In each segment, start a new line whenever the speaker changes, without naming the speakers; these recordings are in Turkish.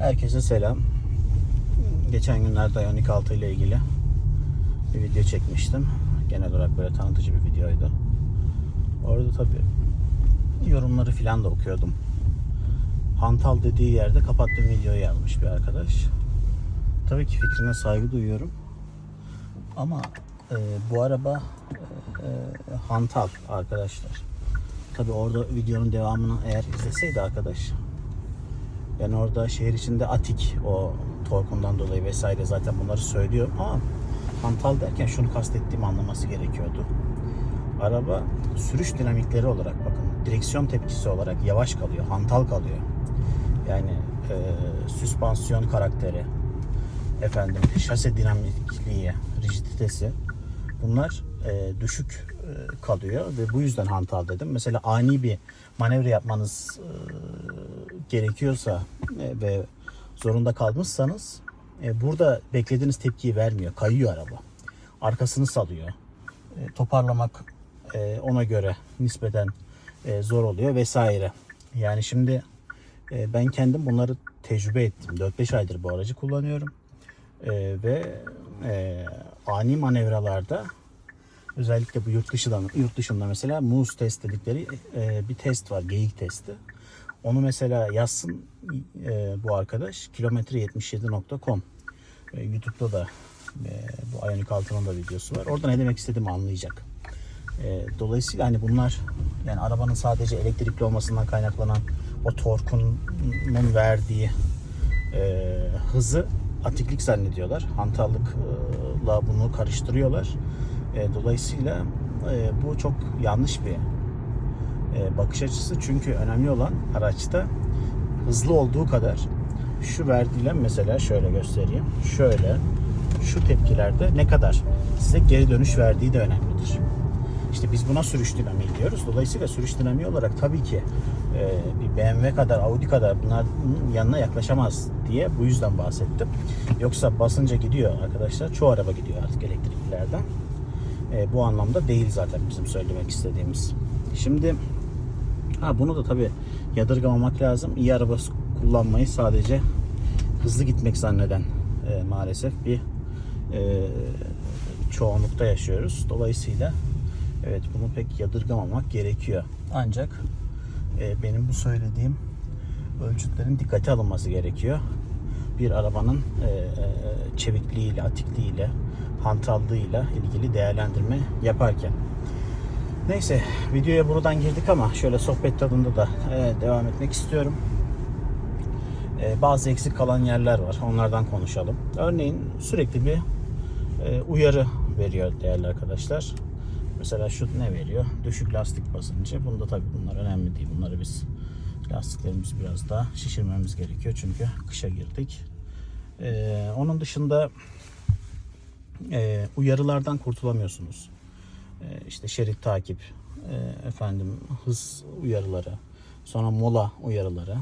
Herkese selam. Geçen günlerde Ioniq 6 ile ilgili bir video çekmiştim. Genel olarak böyle tanıtıcı bir videoydu. Orada tabi yorumları filan da okuyordum. Hantal dediği yerde kapattığım videoyu yazmış bir arkadaş. Tabii ki fikrine saygı duyuyorum. Ama e, bu araba e, e, hantal arkadaşlar. Tabii orada videonun devamını eğer izleseydi arkadaş yani orada şehir içinde atik o torkundan dolayı vesaire zaten bunları söylüyor ama hantal derken şunu kastettiğimi anlaması gerekiyordu. Araba sürüş dinamikleri olarak bakın direksiyon tepkisi olarak yavaş kalıyor, hantal kalıyor. Yani e, süspansiyon karakteri, efendim şase dinamikliği, rigiditesi bunlar e, düşük e, kalıyor ve bu yüzden hantal dedim. Mesela ani bir manevra yapmanız e, gerekiyorsa e, ve zorunda kalmışsanız e, burada beklediğiniz tepkiyi vermiyor. Kayıyor araba. Arkasını salıyor. E, toparlamak ona göre nispeten zor oluyor vesaire. Yani şimdi ben kendim bunları tecrübe ettim. 4-5 aydır bu aracı kullanıyorum. Ve ani manevralarda özellikle bu yurt dışından yurt dışında mesela muz test dedikleri bir test var geyik testi. Onu mesela yazsın e, bu arkadaş kilometre77.com e, YouTube'da da e, bu Ioniq 6'nın da videosu var. Orada ne demek istediğimi anlayacak. E, dolayısıyla hani bunlar yani arabanın sadece elektrikli olmasından kaynaklanan o torkunun verdiği e, hızı atiklik zannediyorlar. Hantallıkla bunu karıştırıyorlar. E, dolayısıyla e, bu çok yanlış bir e, bakış açısı. Çünkü önemli olan araçta hızlı olduğu kadar şu verdiğiyle mesela şöyle göstereyim. Şöyle şu tepkilerde ne kadar size geri dönüş verdiği de önemlidir. İşte biz buna sürüş dinamiği diyoruz. Dolayısıyla sürüş dinamiği olarak tabii ki e, bir BMW kadar, Audi kadar bunların yanına yaklaşamaz diye bu yüzden bahsettim. Yoksa basınca gidiyor arkadaşlar. Çoğu araba gidiyor artık elektriklilerden. E, bu anlamda değil zaten bizim söylemek istediğimiz. Şimdi ha bunu da tabii yadırgamamak lazım. İyi araba kullanmayı sadece hızlı gitmek zanneden e, maalesef bir e, çoğunlukta yaşıyoruz. Dolayısıyla evet bunu pek yadırgamamak gerekiyor. Ancak e, benim bu söylediğim ölçütlerin dikkate alınması gerekiyor. Bir arabanın e, e, çevikliğiyle, atikliğiyle, hantallığıyla ilgili değerlendirme yaparken. Neyse videoya buradan girdik ama şöyle sohbet tadında da e, devam etmek istiyorum. E, bazı eksik kalan yerler var. Onlardan konuşalım. Örneğin sürekli bir e, uyarı veriyor değerli arkadaşlar. Mesela şu ne veriyor? Düşük lastik basıncı. Bunda tabii bunlar önemli değil. Bunları biz lastiklerimizi biraz daha şişirmemiz gerekiyor. Çünkü kışa girdik. Ee, onun dışında e, uyarılardan kurtulamıyorsunuz. E, işte şerit takip, e, efendim hız uyarıları, sonra mola uyarıları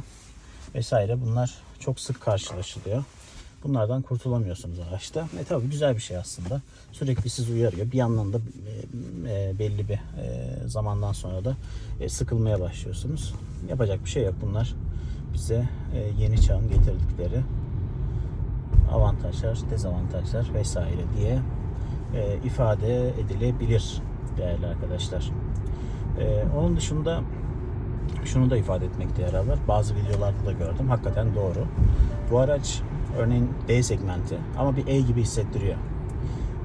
vesaire bunlar çok sık karşılaşılıyor. Bunlardan kurtulamıyorsunuz araçta. E tabi güzel bir şey aslında. Sürekli sizi uyarıyor. Bir yandan da e, e, belli bir zamandan sonra da sıkılmaya başlıyorsunuz. Yapacak bir şey yok. Bunlar bize yeni çağın getirdikleri avantajlar, dezavantajlar vesaire diye ifade edilebilir değerli arkadaşlar. E, onun dışında şunu da ifade etmekte yarar var. Bazı videolarda da gördüm. Hakikaten doğru. Bu araç örneğin D segmenti ama bir E gibi hissettiriyor.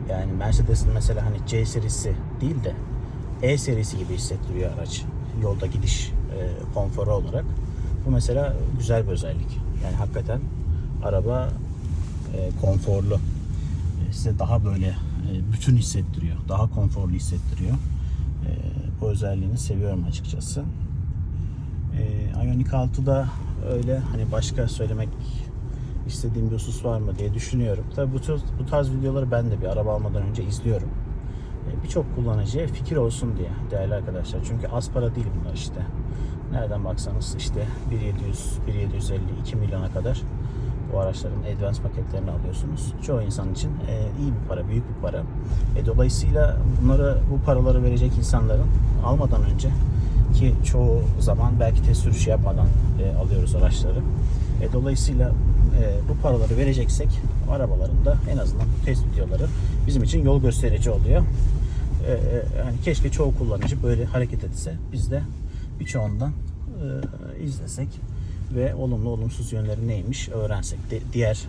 Yani Mercedes'in mesela hani C serisi değil de E serisi gibi hissettiriyor araç. Yolda gidiş e, konforu olarak. Bu mesela güzel bir özellik. Yani hakikaten araba e, konforlu. E, size daha böyle bütün hissettiriyor. Daha konforlu hissettiriyor. E, bu özelliğini seviyorum açıkçası. E, Ioniq 6'da öyle hani başka söylemek istediğim bir husus var mı diye düşünüyorum. Tabi bu, tarz- bu tarz videoları ben de bir araba almadan önce izliyorum. E, Birçok kullanıcıya fikir olsun diye değerli arkadaşlar. Çünkü az para değil bunlar işte. Nereden baksanız işte 1700, 1750, 2 milyona kadar bu araçların advance paketlerini alıyorsunuz. Çoğu insan için e, iyi bir para, büyük bir para. E, dolayısıyla bunları bu paraları verecek insanların almadan önce ki çoğu zaman belki test sürüşü yapmadan e, alıyoruz araçları. E, dolayısıyla e, bu paraları vereceksek arabaların da en azından test videoları bizim için yol gösterici oluyor. E, e, hani keşke çoğu kullanıcı böyle hareket etse biz de birçoğundan e, izlesek ve olumlu olumsuz yönleri neymiş öğrensek. De- diğer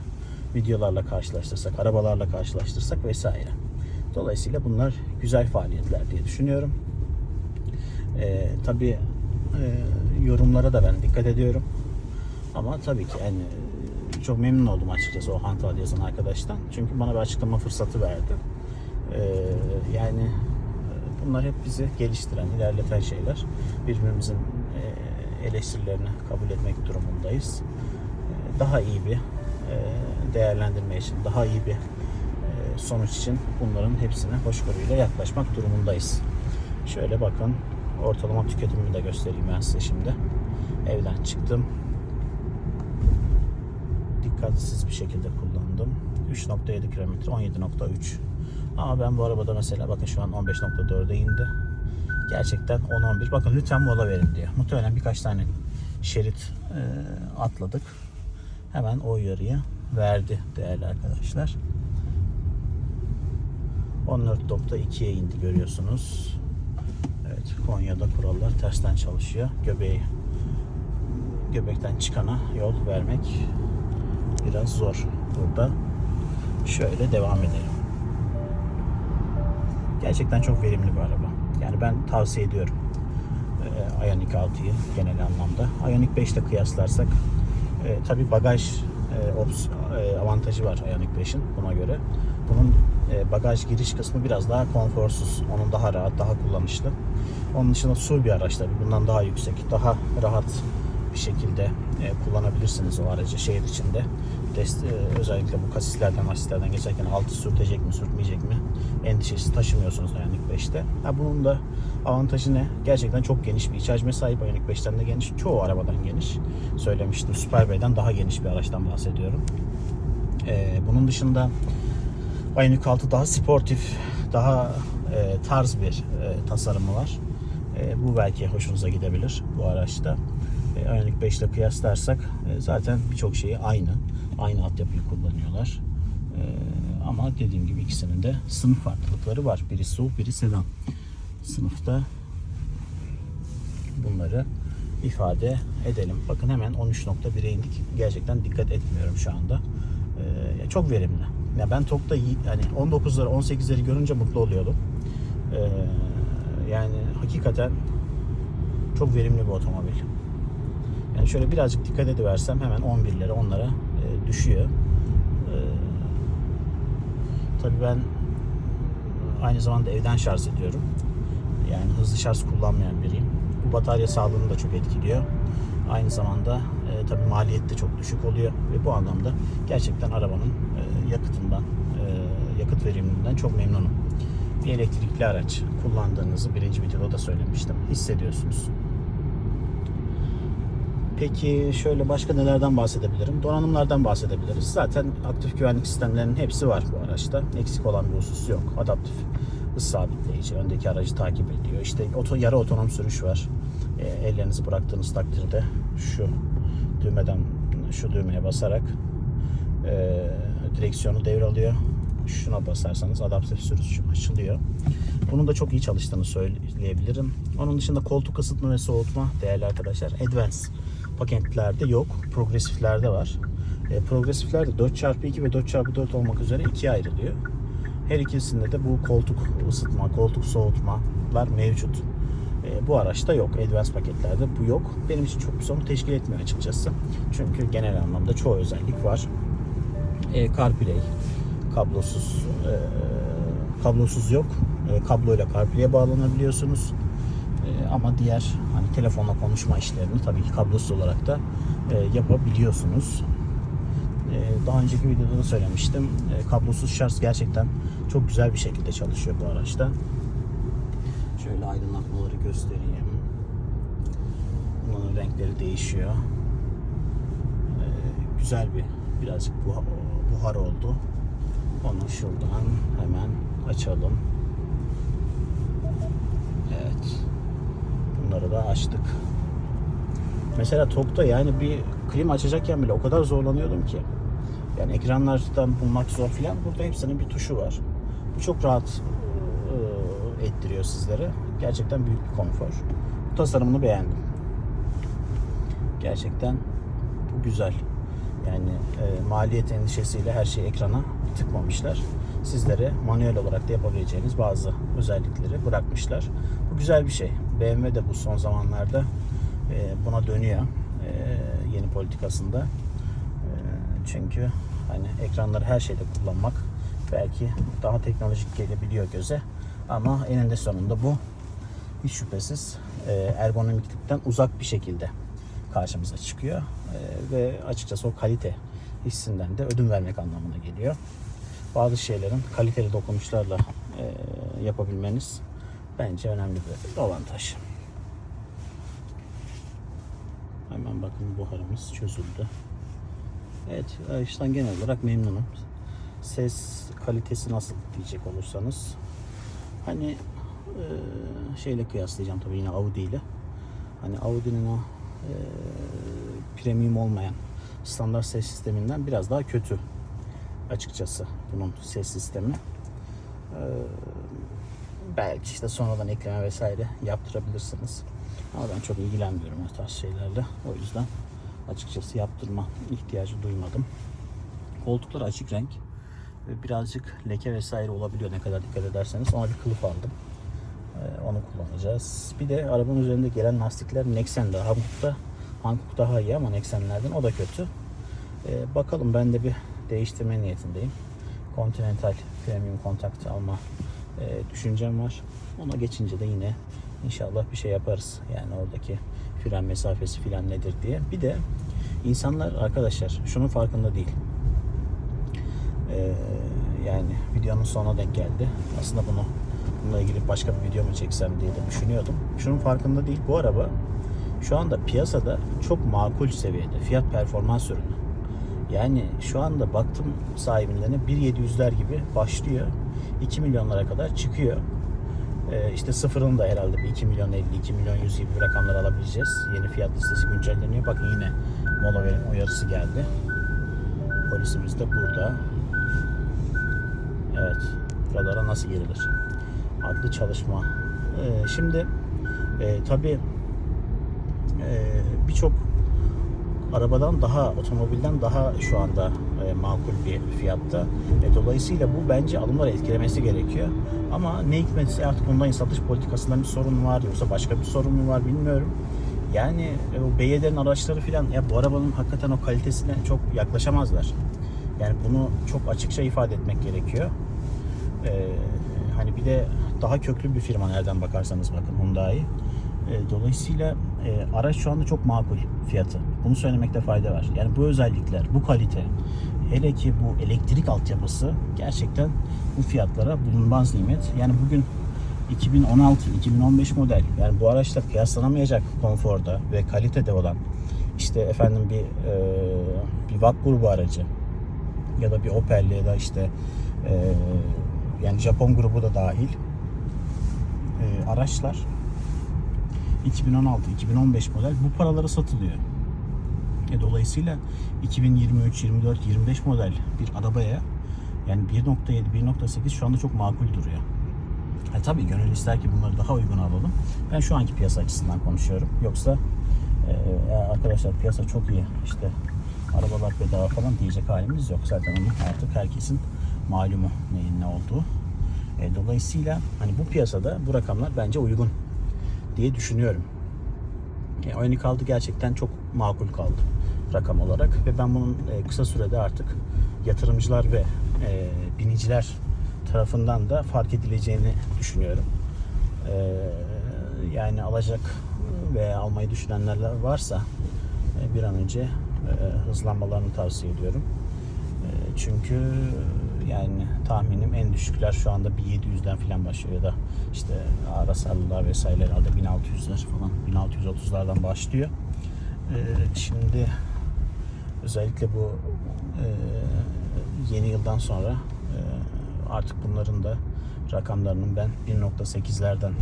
videolarla karşılaştırsak, arabalarla karşılaştırsak vesaire. Dolayısıyla bunlar güzel faaliyetler diye düşünüyorum. Ee, tabii e, yorumlara da ben dikkat ediyorum. Ama tabii ki yani e, çok memnun oldum açıkçası o Hantal yazan arkadaştan. Çünkü bana bir açıklama fırsatı verdi. Ee, yani e, bunlar hep bizi geliştiren, ilerleten şeyler. Birbirimizin eleştirilerini kabul etmek durumundayız. Ee, Daha iyi bir e, değerlendirme için, daha iyi bir e, sonuç için bunların hepsine hoşgörüyle yaklaşmak durumundayız. Şöyle bakın ortalama tüketimimi de göstereyim ben size şimdi. Evden çıktım. Dikkatsiz bir şekilde kullandım. 3.7 kilometre 17.3 ama ben bu arabada mesela bakın şu an 15.4'e indi. Gerçekten 10-11. Bakın lütfen mola verin diyor. Muhtemelen birkaç tane şerit e, atladık. Hemen o uyarıyı verdi değerli arkadaşlar. 14.2'ye indi görüyorsunuz. Evet Konya'da kurallar tersten çalışıyor. Göbeği göbekten çıkana yol vermek biraz zor burada. Şöyle devam edelim. Gerçekten çok verimli bir araba. Yani ben tavsiye ediyorum. Ee, Ioniq 6'yı genel anlamda. Ioniq 5 ile kıyaslarsak e, tabi bagaj e, ops, e, avantajı var Ioniq 5'in buna göre. Bunun e, bagaj giriş kısmı biraz daha konforsuz. Onun daha rahat, daha kullanışlı. Onun dışında su bir araç tabi. Bundan daha yüksek, daha rahat bir şekilde e, kullanabilirsiniz o aracı şehir içinde. Dest, e, özellikle bu kasislerden, asistlerden geçerken altı sürtecek mi, sürtmeyecek mi endişesi taşımıyorsunuz Ioniq 5'te. Ha, bunun da avantajı ne? Gerçekten çok geniş bir iç hacme sahip Ioniq 5'ten de geniş. Çoğu arabadan geniş. Söylemiştim. Super B'den daha geniş bir araçtan bahsediyorum. E, bunun dışında Ioniq 6 daha sportif, daha e, tarz bir e, tasarımı var. E, bu belki hoşunuza gidebilir bu araçta. Ioniq 5 ile kıyaslarsak e, zaten birçok şeyi aynı. Aynı altyapıyı kullanıyorlar. E, ama dediğim gibi ikisinin de sınıf farklılıkları var. Biri SUV, biri sedan. Sınıfta bunları ifade edelim. Bakın hemen 13.1'e indik. Gerçekten dikkat etmiyorum şu anda. Ee, çok verimli. Ya ben TOG'da iyi- yani 19'ları 18'leri görünce mutlu oluyordum. Ee, yani hakikaten çok verimli bir otomobil. Yani şöyle birazcık dikkat ediversem hemen 11'lere 10'lara e, düşüyor. Ee, tabii ben aynı zamanda evden şarj ediyorum. Yani hızlı şarj kullanmayan biriyim. Bu batarya sağlığını da çok etkiliyor. Aynı zamanda e, tabii maliyet de çok düşük oluyor ve bu anlamda gerçekten arabanın e, yakıtından, e, yakıt verimliliğinden çok memnunum. Bir elektrikli araç kullandığınızı birinci videoda da söylemiştim. Hissediyorsunuz. Peki şöyle başka nelerden bahsedebilirim? Donanımlardan bahsedebiliriz. Zaten aktif güvenlik sistemlerinin hepsi var bu araçta. Eksik olan bir husus yok. Adaptif hız sabitleyici, öndeki aracı takip ediyor. İşte oto, yarı otonom sürüş var. E, ellerinizi bıraktığınız takdirde şu düğmeden şu düğmeye basarak e, direksiyonu devralıyor. Şuna basarsanız adaptif sürüş açılıyor. Bunun da çok iyi çalıştığını söyleyebilirim. Onun dışında koltuk ısıtma ve soğutma değerli arkadaşlar. Advance paketlerde yok. Progresiflerde var. E, progresiflerde 4x2 ve 4x4 olmak üzere ikiye ayrılıyor. Her ikisinde de bu koltuk ısıtma, koltuk soğutmalar mevcut. E, bu araçta yok. Advance paketlerde bu yok. Benim için çok bir sorun teşkil etmiyor açıkçası. Çünkü genel anlamda çoğu özellik var. E, CarPlay, kablosuz e, kablosuz yok. E, kabloyla CarPlay'e bağlanabiliyorsunuz. E, ama diğer hani telefonla konuşma işlerini tabii ki kablosuz olarak da e, yapabiliyorsunuz. E, daha önceki videoda da söylemiştim. E, kablosuz şarj gerçekten çok güzel bir şekilde çalışıyor bu araçta. Şöyle aydınlatmaları göstereyim. Bunların renkleri değişiyor. E, güzel bir birazcık buhar oldu. Onu şuradan hemen açalım. Evet. Bunları da açtık. Mesela TOG'da yani bir klima açacakken bile o kadar zorlanıyordum ki. Yani ekranlardan bulmak zor filan. Burada hepsinin bir tuşu var. Bu çok rahat e, ettiriyor sizlere. Gerçekten büyük bir konfor. Bu tasarımını beğendim. Gerçekten bu güzel. Yani e, maliyet endişesiyle her şeyi ekrana tıkmamışlar. Sizlere manuel olarak da yapabileceğiniz bazı özellikleri bırakmışlar. Bu güzel bir şey. BMW de bu son zamanlarda e, buna dönüyor. E, yeni politikasında. E, çünkü hani ekranları her şeyde kullanmak belki daha teknolojik gelebiliyor göze. Ama eninde sonunda bu hiç şüphesiz e, ergonomiklikten uzak bir şekilde karşımıza çıkıyor. Ve açıkçası o kalite hissinden de ödün vermek anlamına geliyor. Bazı şeylerin kaliteli dokunuşlarla e, yapabilmeniz bence önemli bir avantaj. Hemen bakın buharımız çözüldü. Evet, araçtan genel olarak memnunum. Ses kalitesi nasıl diyecek olursanız. Hani e, şeyle kıyaslayacağım tabii yine Audi ile. Hani Audi'nin o e, premium olmayan standart ses sisteminden biraz daha kötü açıkçası bunun ses sistemi. E, belki işte sonradan ekleme vesaire yaptırabilirsiniz. Ama ben çok ilgilenmiyorum o tarz şeylerle. O yüzden açıkçası yaptırma ihtiyacı duymadım. Koltuklar açık renk ve birazcık leke vesaire olabiliyor ne kadar dikkat ederseniz. Ona bir kılıf aldım. Ee, onu kullanacağız. Bir de arabanın üzerinde gelen lastikler Nexen'de. Hankuk'ta Hankuk daha iyi ama Nexen'lerden o da kötü. Ee, bakalım ben de bir değiştirme niyetindeyim. Continental Premium kontakt alma e, düşüncem var. Ona geçince de yine inşallah bir şey yaparız. Yani oradaki fren mesafesi filan nedir diye. Bir de insanlar arkadaşlar şunun farkında değil. Ee, yani videonun sonuna denk geldi. Aslında bunu bununla ilgili başka bir video mu çeksem diye de düşünüyordum. Şunun farkında değil. Bu araba şu anda piyasada çok makul seviyede. Fiyat performans ürünü. Yani şu anda baktım sahibinden 1.700'ler gibi başlıyor. 2 milyonlara kadar çıkıyor. Ee, işte sıfırını da herhalde bir 2 milyon 50, 2 milyon 100 gibi rakamlar alabileceğiz. Yeni fiyat listesi güncelleniyor. Bakın yine mola verin uyarısı geldi. Polisimiz de burada. Evet. Radara nasıl girilir? Adlı çalışma. Ee, şimdi e, tabii e, birçok arabadan daha, otomobilden daha şu anda e, makul bir fiyatta. E, dolayısıyla bu bence alımları etkilemesi gerekiyor. Ama ne hikmetse artık bundan satış politikasında bir sorun var yoksa başka bir sorun mu var bilmiyorum. Yani e, o BYD'nin araçları filan ya bu arabanın hakikaten o kalitesine çok yaklaşamazlar. Yani bunu çok açıkça ifade etmek gerekiyor. E, hani bir de daha köklü bir firma nereden bakarsanız bakın Hyundai. E, dolayısıyla e, araç şu anda çok makul fiyatı. Bunu söylemekte fayda var. Yani bu özellikler, bu kalite, hele ki bu elektrik altyapısı gerçekten bu fiyatlara bulunmaz nimet. Yani bugün 2016-2015 model yani bu araçla kıyaslanamayacak konforda ve kalitede olan işte efendim bir e, bir VAK grubu aracı ya da bir Opel ya da işte e, yani Japon grubu da dahil e, araçlar 2016-2015 model bu paralara satılıyor. E, dolayısıyla 2023, 24, 25 model bir arabaya yani 1.7, 1.8 şu anda çok makul duruyor. E, tabii gönül ister ki bunları daha uygun alalım. Ben şu anki piyasa açısından konuşuyorum. Yoksa e, ya arkadaşlar piyasa çok iyi işte arabalar bedava falan diyecek halimiz yok. Zaten onun artık herkesin malumu neyin ne olduğu. E, dolayısıyla hani bu piyasada bu rakamlar bence uygun diye düşünüyorum. Yani oyunu kaldı gerçekten çok makul kaldı rakam olarak ve ben bunun e, kısa sürede artık yatırımcılar ve e, biniciler tarafından da fark edileceğini düşünüyorum. E, yani alacak ve almayı düşünenler varsa bir an önce hızlanmalarını tavsiye ediyorum. Çünkü yani tahminim en düşükler şu anda bir 700'den falan başlıyor ya da işte Arasallılar vesaire herhalde 1600'ler falan 1630'lardan başlıyor. Ee, şimdi özellikle bu e, yeni yıldan sonra e, artık bunların da rakamlarının ben 1.8'lerden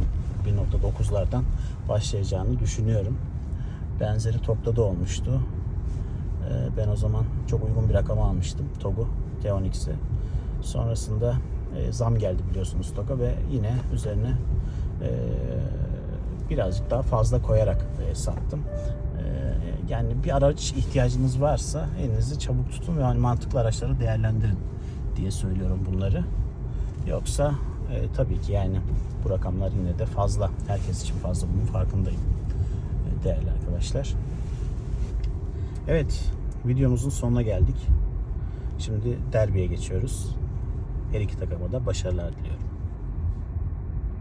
1.9'lardan başlayacağını düşünüyorum. Benzeri topta da olmuştu. ben o zaman çok uygun bir rakama almıştım TOG'u T12'si. Sonrasında e, zam geldi biliyorsunuz TOG'a ve yine üzerine e, birazcık daha fazla koyarak e, sattım. Yani bir araç ihtiyacınız varsa elinizi çabuk tutun ve hani mantıklı araçları değerlendirin diye söylüyorum bunları. Yoksa e, tabii ki yani bu rakamlar yine de fazla. Herkes için fazla bunun farkındayım. E, değerli arkadaşlar. Evet, videomuzun sonuna geldik. Şimdi derbiye geçiyoruz. Her iki takıma da başarılar diliyorum.